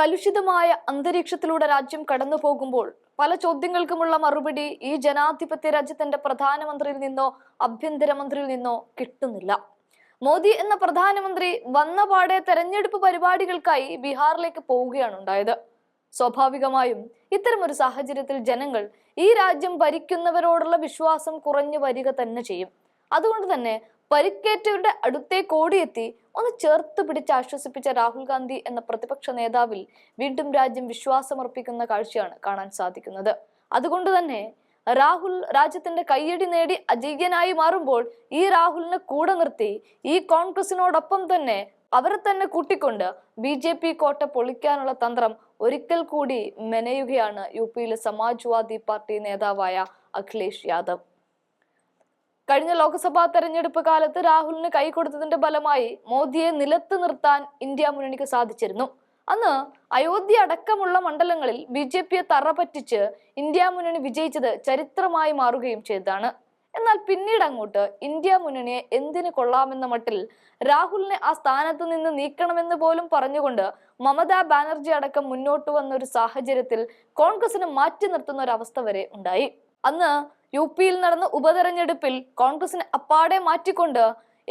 കലുഷിതമായ അന്തരീക്ഷത്തിലൂടെ രാജ്യം കടന്നു പോകുമ്പോൾ പല ചോദ്യങ്ങൾക്കുമുള്ള മറുപടി ഈ ജനാധിപത്യ രാജ്യത്തിന്റെ പ്രധാനമന്ത്രിയിൽ നിന്നോ ആഭ്യന്തരമന്ത്രിയിൽ നിന്നോ കിട്ടുന്നില്ല. മോദി എന്ന പ്രധാനമന്ത്രി വന്നപാടെ തെരഞ്ഞെടുപ്പ് പരിപാടികൾക്കായി ബീഹാറിലേക്ക് പോവുകയാണ് ഉണ്ടായത്. സ്വാഭാവികമായും ഇത്തരമൊരു സാഹചര്യത്തിൽ ജനങ്ങൾ ഈ രാജ്യം ഭരിക്കുന്നവരോടുള്ള വിശ്വാസം കുറഞ്ഞു വരിക തന്നെ ചെയ്യും. അതുകൊണ്ട് തന്നെ പരിക്കേറ്റവരുടെ അടുത്തേക്ക് ഓടിയെത്തി ഒന്ന് ചേർത്ത് പിടിച്ച് ആശ്വസിപ്പിച്ച രാഹുൽ ഗാന്ധി എന്ന പ്രതിപക്ഷ നേതാവിൽ വീണ്ടും രാജ്യം വിശ്വാസമർപ്പിക്കുന്ന കാഴ്ചയാണ് കാണാൻ സാധിക്കുന്നത്. അതുകൊണ്ട് തന്നെ രാഹുൽ രാജ്യത്തിന്റെ കയ്യടി നേടി അജയ്യനായി മാറുമ്പോൾ ഈ രാഹുലിനെ കൂടെ നിർത്തി ഈ കോൺഗ്രസിനോടൊപ്പം തന്നെ അവരെ തന്നെ കൂട്ടിക്കൊണ്ട് ബി ജെ പി കോട്ട പൊളിക്കാനുള്ള തന്ത്രം ഒരിക്കൽ കൂടി മെനയുകയാണ് യു പിയിലെ സമാജ്വാദി പാർട്ടി നേതാവായ അഖിലേഷ് യാദവ്. കഴിഞ്ഞ ലോക്സഭാ തെരഞ്ഞെടുപ്പ് കാലത്ത് രാഹുലിന് കൈ കൊടുത്തതിന്റെ ഫലമായി മോദിയെ നിലത്ത് നിർത്താൻ ഇന്ത്യ മുന്നണിക്ക് സാധിച്ചിരുന്നു. അന്ന് അയോധ്യ അടക്കമുള്ള മണ്ഡലങ്ങളിൽ ബി ജെ പിയെ തറപറ്റിച്ച് ഇന്ത്യ മുന്നണി വിജയിച്ചത് ചരിത്രമായി മാറുകയും ചെയ്തതാണ്. എന്നാൽ പിന്നീട് അങ്ങോട്ട് ഇന്ത്യ മുന്നണിയെ എന്തിന് കൊള്ളാമെന്ന മട്ടിൽ രാഹുലിനെ ആ സ്ഥാനത്ത് നിന്ന് നീക്കണമെന്ന് പോലും പറഞ്ഞുകൊണ്ട് മമതാ ബാനർജി അടക്കം മുന്നോട്ട് വന്ന ഒരു സാഹചര്യത്തിൽ കോൺഗ്രസിനെ മാറ്റി നിർത്തുന്ന ഒരു അവസ്ഥ വരെ ഉണ്ടായി. അന്ന് യു പിയിൽ നടന്ന ഉപതെരഞ്ഞെടുപ്പിൽ കോൺഗ്രസിനെ അപ്പാടെ മാറ്റിക്കൊണ്ട്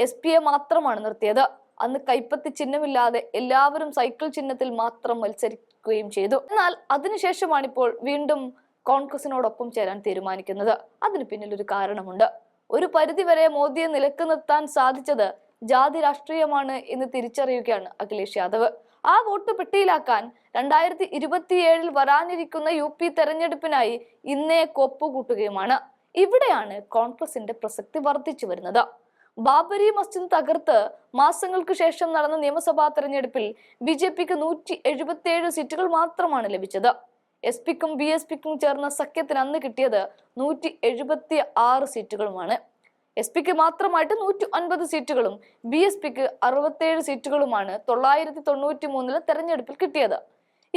എസ് പിയെ മാത്രമാണ് നിർത്തിയത്. അന്ന് കൈപ്പത്തി ചിഹ്നമില്ലാതെ എല്ലാവരും സൈക്കിൾ ചിഹ്നത്തിൽ മാത്രം മത്സരിക്കുകയും ചെയ്തു. എന്നാൽ അതിനുശേഷമാണ് ഇപ്പോൾ വീണ്ടും കോൺഗ്രസിനോടൊപ്പം ചേരാൻ തീരുമാനിക്കുന്നത്. അതിന് പിന്നിൽ ഒരു കാരണമുണ്ട്. ഒരു പരിധിവരെ മോദിയെ നിലയ്ക്ക് നിർത്താൻ സാധിച്ചത് ജാതി രാഷ്ട്രീയമാണ് എന്ന് തിരിച്ചറിയുകയാണ് അഖിലേഷ് യാദവ്. ആ വോട്ട് പെട്ടിയിലാക്കാൻ രണ്ടായിരത്തി ഇരുപത്തിയേഴിൽ വരാനിരിക്കുന്ന യു പി തെരഞ്ഞെടുപ്പിനായി ഇന്നേ കൊപ്പുകൂട്ടുകയുമാണ് ഇവിടെയാണ് കോൺഗ്രസിന്റെ പ്രസക്തി വർദ്ധിച്ചു വരുന്നത്. ബാബരി മസ്ജിദ് തകർത്ത് മാസങ്ങൾക്ക് ശേഷം നടന്ന നിയമസഭാ തെരഞ്ഞെടുപ്പിൽ ബി ജെ പിക്ക് നൂറ്റി എഴുപത്തിയേഴ് സീറ്റുകൾ മാത്രമാണ് ലഭിച്ചത്. എസ് പിക്കും ബി എസ് പിക്കും ചേർന്ന സഖ്യത്തിന് അന്ന് കിട്ടിയത് നൂറ്റി എഴുപത്തി ആറ് സീറ്റുകളുമാണ്. എസ് പിക്ക് മാത്രമായിട്ട് നൂറ്റി ഒൻപത് സീറ്റുകളും ബി എസ് പിക്ക് അറുപത്തേഴ് സീറ്റുകളുമാണ് തൊള്ളായിരത്തി തൊണ്ണൂറ്റി മൂന്നിലെ തെരഞ്ഞെടുപ്പിൽ കിട്ടിയത്.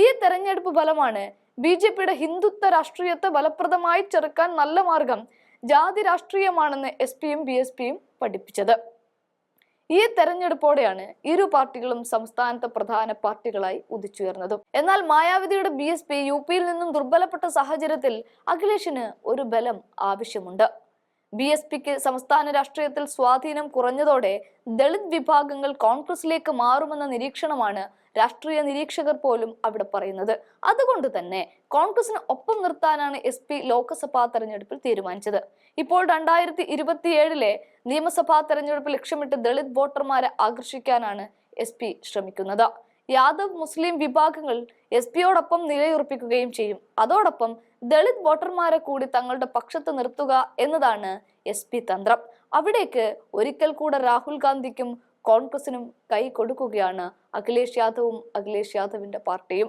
ഈ തെരഞ്ഞെടുപ്പ് ഫലമാണ് ബി ജെ പിയുടെ ഹിന്ദുത്വ രാഷ്ട്രീയത്തെ ഫലപ്രദമായി ചെറുക്കാൻ നല്ല മാർഗം ജാതി രാഷ്ട്രീയമാണെന്ന് എസ് പിയും ബി എസ് പിയും പഠിപ്പിച്ചത്. ഈ തെരഞ്ഞെടുപ്പോടെയാണ് ഇരു പാർട്ടികളും സംസ്ഥാനത്തെ പ്രധാന പാർട്ടികളായി ഉദിച്ചുയർന്നതും. എന്നാൽ മായാവതിയുടെ ബി എസ് പി യു പിയിൽ നിന്നും ദുർബലപ്പെട്ട സാഹചര്യത്തിൽ അഖിലേഷിന് ഒരു ബലം ആവശ്യമുണ്ട്. ബി എസ് പിക്ക് സംസ്ഥാന രാഷ്ട്രീയത്തിൽ സ്വാധീനം കുറഞ്ഞതോടെ ദളിത് വിഭാഗങ്ങൾ കോൺഗ്രസിലേക്ക് മാറുമെന്ന നിരീക്ഷണമാണ് രാഷ്ട്രീയ നിരീക്ഷകർ പോലും അവിടെ പറയുന്നത്. അതുകൊണ്ട് തന്നെ കോൺഗ്രസിന് ഒപ്പം നിർത്താനാണ് എസ് പി ലോക്സഭാ തെരഞ്ഞെടുപ്പിൽ തീരുമാനിച്ചത്. ഇപ്പോൾ രണ്ടായിരത്തി ഇരുപത്തിയേഴിലെ നിയമസഭാ തെരഞ്ഞെടുപ്പ് ലക്ഷ്യമിട്ട് ദളിത് വോട്ടർമാരെ ആകർഷിക്കാനാണ് എസ് പി ശ്രമിക്കുന്നത്. യാദവ് മുസ്ലിം വിഭാഗങ്ങൾ എസ് പിയോടൊപ്പം നിലയുറപ്പിക്കുകയും ചെയ്യും. അതോടൊപ്പം ദളിത് വോട്ടർമാരെ കൂടി തങ്ങളുടെ പക്ഷത്ത് നിർത്തുക എന്നതാണ് എസ് പി തന്ത്രം. അവിടേക്ക് ഒരിക്കൽ കൂടെ രാഹുൽ ഗാന്ധിക്കും കോൺഗ്രസിനും കൈ കൊടുക്കുകയാണ് അഖിലേഷ് യാദവും അഖിലേഷ് യാദവിന്റെ പാർട്ടിയും.